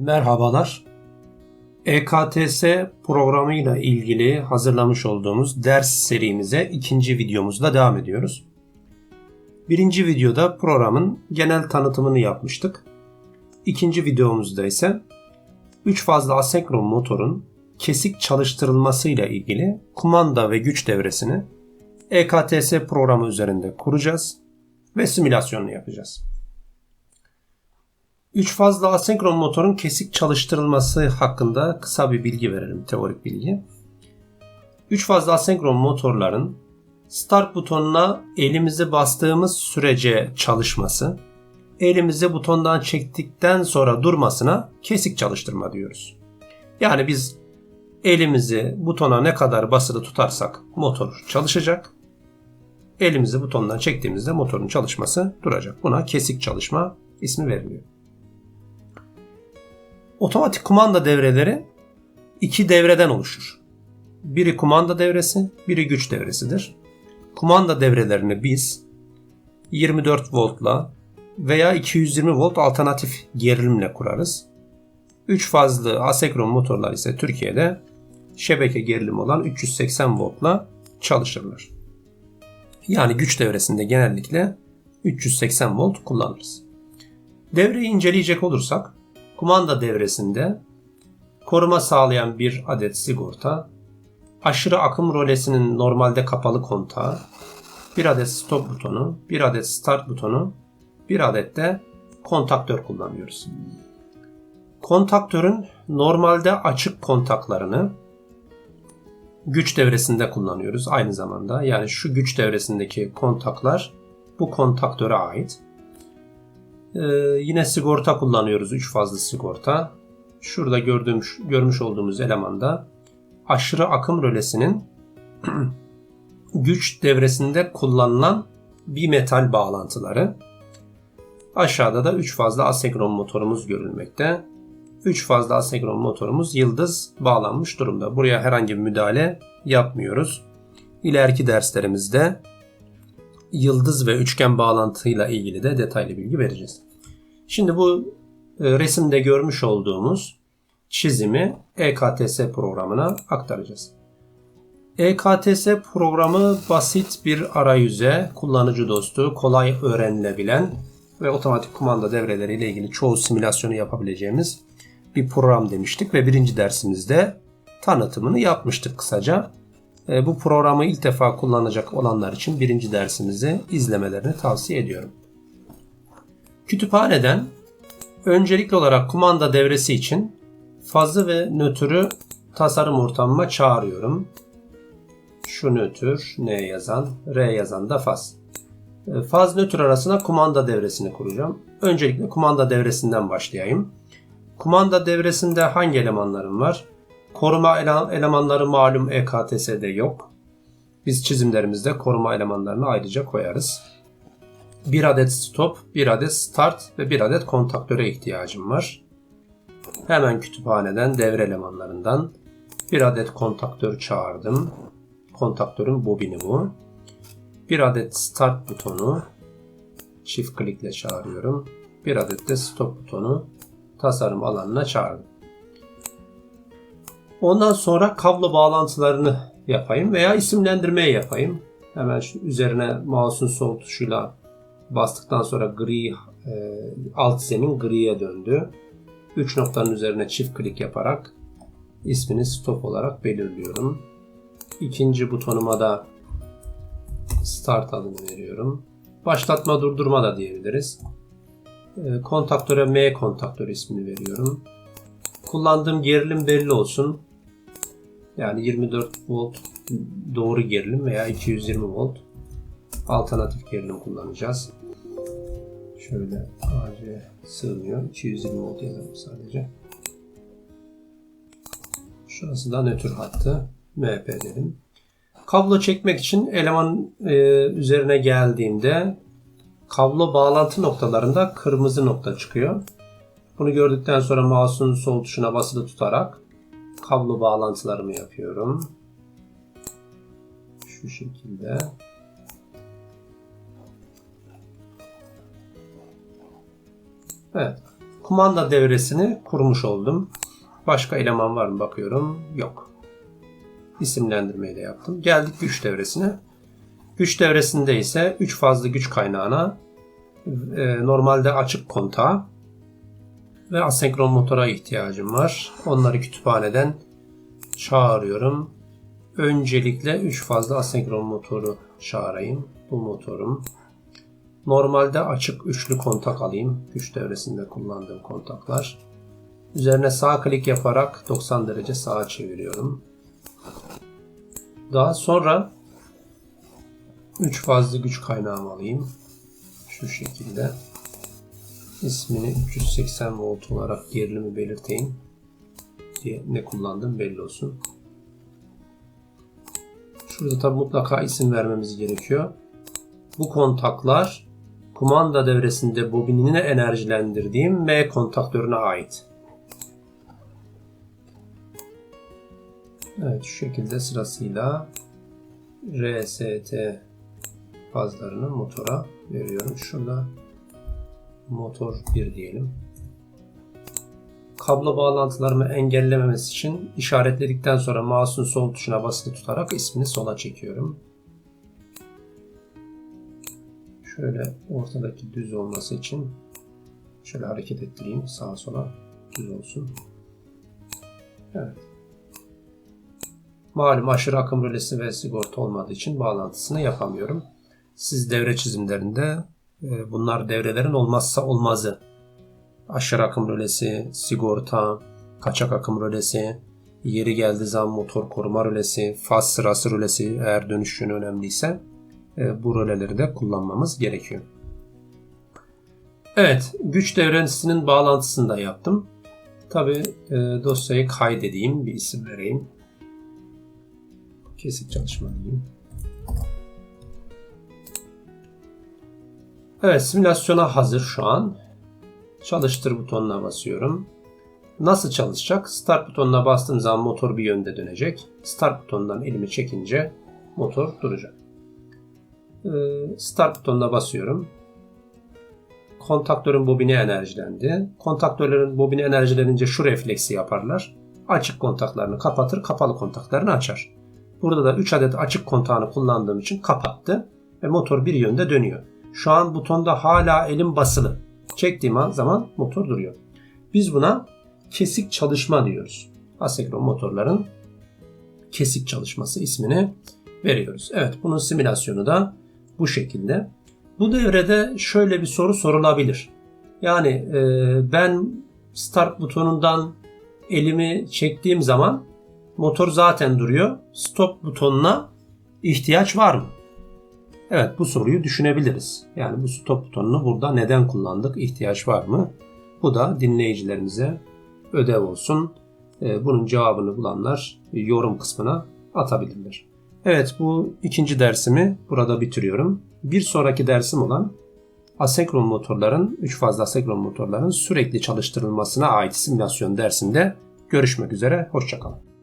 Merhabalar. EKTS programıyla ilgili hazırlamış olduğumuz ders serimize ikinci videomuzda devam ediyoruz. Birinci videoda programın genel tanıtımını yapmıştık. İkinci videomuzda ise 3 fazla asenkron motorun kesik çalıştırılmasıyla ilgili kumanda ve güç devresini EKTS programı üzerinde kuracağız ve simülasyonunu yapacağız. 3 fazla asenkron motorun kesik çalıştırılması hakkında kısa bir bilgi verelim, teorik bilgi. 3 fazla asenkron motorların start butonuna elimizi bastığımız sürece çalışması, elimizi butondan çektikten sonra durmasına kesik çalıştırma diyoruz. Yani biz elimizi butona ne kadar basılı tutarsak motor çalışacak. Elimizi butondan çektiğimizde motorun çalışması duracak. Buna kesik çalışma ismi veriliyor. Otomatik kumanda devreleri iki devreden oluşur. Biri kumanda devresi, biri güç devresidir. Kumanda devrelerini biz 24 voltla veya 220 volt alternatif gerilimle kurarız. 3 fazlı asekron motorlar ise Türkiye'de şebeke gerilimi olan 380 voltla çalışırlar. Yani güç devresinde genellikle 380 volt kullanırız. Devreyi inceleyecek olursak kumanda devresinde koruma sağlayan bir adet sigorta, aşırı akım rolesinin normalde kapalı kontağı, bir adet stop butonu, bir adet start butonu, bir adet de kontaktör kullanıyoruz. Kontaktörün normalde açık kontaklarını güç devresinde kullanıyoruz aynı zamanda. Yani şu güç devresindeki kontaklar bu kontaktöre ait. Ee, yine sigorta kullanıyoruz. 3 fazlı sigorta. Şurada gördüğüm, görmüş olduğumuz elemanda aşırı akım rölesinin güç devresinde kullanılan bir metal bağlantıları. Aşağıda da 3 fazla asenkron motorumuz görülmekte. 3 fazla asenkron motorumuz yıldız bağlanmış durumda. Buraya herhangi bir müdahale yapmıyoruz. İleriki derslerimizde yıldız ve üçgen bağlantıyla ilgili de detaylı bilgi vereceğiz. Şimdi bu e, resimde görmüş olduğumuz çizimi EKTS programına aktaracağız. EKTS programı basit bir arayüze, kullanıcı dostu, kolay öğrenilebilen ve otomatik kumanda devreleriyle ilgili çoğu simülasyonu yapabileceğimiz bir program demiştik ve birinci dersimizde tanıtımını yapmıştık kısaca. E, bu programı ilk defa kullanacak olanlar için birinci dersimizi izlemelerini tavsiye ediyorum. Kütüphaneden öncelikli olarak kumanda devresi için fazı ve nötrü tasarım ortamıma çağırıyorum. Şu nötr, N yazan, R yazan da faz. E, faz nötr arasına kumanda devresini kuracağım. Öncelikle kumanda devresinden başlayayım. Kumanda devresinde hangi elemanlarım var? Koruma elemanları malum EKTS'de yok. Biz çizimlerimizde koruma elemanlarını ayrıca koyarız. Bir adet stop, bir adet start ve bir adet kontaktöre ihtiyacım var. Hemen kütüphaneden devre elemanlarından bir adet kontaktör çağırdım. Kontaktörün bobini bu. Bir adet start butonu çift klikle çağırıyorum. Bir adet de stop butonu tasarım alanına çağırdım. Ondan sonra kablo bağlantılarını yapayım veya isimlendirmeyi yapayım. Hemen şu üzerine mouse'un sol tuşuyla bastıktan sonra gri e, alt zemin griye döndü. 3 noktanın üzerine çift klik yaparak ismini stop olarak belirliyorum. İkinci butonuma da start adını veriyorum. Başlatma durdurma da diyebiliriz. E, kontaktöre M kontaktör ismini veriyorum. Kullandığım gerilim belli olsun. Yani 24 volt doğru gerilim veya 220 volt alternatif gerilim kullanacağız. Şöyle AC sığmıyor. 220 volt yazalım sadece. Şurası da nötr hattı. MP dedim. Kablo çekmek için eleman e, üzerine geldiğimde kablo bağlantı noktalarında kırmızı nokta çıkıyor. Bunu gördükten sonra mouse'un sol tuşuna basılı tutarak kablo bağlantılarımı yapıyorum. Şu şekilde. Evet. kumanda devresini kurmuş oldum. Başka eleman var mı bakıyorum. Yok. İsimlendirmeyi de yaptım. Geldik güç devresine. Güç devresinde ise 3 fazla güç kaynağına e, normalde açık kontağa ve asenkron motora ihtiyacım var. Onları kütüphaneden çağırıyorum. Öncelikle 3 fazla asenkron motoru çağırayım. Bu motorum. Normalde açık üçlü kontak alayım. Güç devresinde kullandığım kontaklar. Üzerine sağ klik yaparak 90 derece sağa çeviriyorum. Daha sonra 3 fazla güç kaynağımı alayım. Şu şekilde. İsmini 380 volt olarak gerilimi belirteyim. Diye ne kullandım belli olsun. Şurada tabi mutlaka isim vermemiz gerekiyor. Bu kontaklar kumanda devresinde bobinine enerjilendirdiğim M kontaktörüne ait. Evet şu şekilde sırasıyla RST fazlarını motora veriyorum. Şurada motor 1 diyelim. Kablo bağlantılarımı engellememesi için işaretledikten sonra mouse'un sol tuşuna basılı tutarak ismini sola çekiyorum. Şöyle ortadaki düz olması için şöyle hareket ettireyim sağa sola düz olsun. Evet. Malum aşırı akım rölesi ve sigorta olmadığı için bağlantısını yapamıyorum. Siz devre çizimlerinde e, bunlar devrelerin olmazsa olmazı. Aşırı akım rölesi, sigorta, kaçak akım rölesi, yeri geldiği zaman motor koruma rölesi, faz sırası rölesi eğer dönüş yönü önemliyse bu röleleri de kullanmamız gerekiyor. Evet, güç devresinin bağlantısını da yaptım. Tabi e, dosyayı kaydedeyim, bir isim vereyim. Kesik çalışma diyeyim. Evet simülasyona hazır şu an. Çalıştır butonuna basıyorum. Nasıl çalışacak? Start butonuna bastığım zaman motor bir yönde dönecek. Start butonundan elimi çekince motor duracak. Ee, start butonuna basıyorum. Kontaktörün bobini enerjilendi. Kontaktörlerin bobini enerjilenince şu refleksi yaparlar. Açık kontaklarını kapatır, kapalı kontaklarını açar. Burada da 3 adet açık kontağını kullandığım için kapattı ve motor bir yönde dönüyor. Şu an butonda hala elim basılı. Çektiğim zaman motor duruyor. Biz buna kesik çalışma diyoruz. Asenkron motorların kesik çalışması ismini veriyoruz. Evet bunun simülasyonu da bu şekilde. Bu devrede şöyle bir soru sorulabilir. Yani e, ben start butonundan elimi çektiğim zaman motor zaten duruyor. Stop butonuna ihtiyaç var mı? Evet bu soruyu düşünebiliriz. Yani bu stop butonunu burada neden kullandık? İhtiyaç var mı? Bu da dinleyicilerimize ödev olsun. Ee, bunun cevabını bulanlar yorum kısmına atabilirler. Evet bu ikinci dersimi burada bitiriyorum. Bir sonraki dersim olan asenkron motorların, 3 fazla asenkron motorların sürekli çalıştırılmasına ait simülasyon dersinde görüşmek üzere. Hoşçakalın.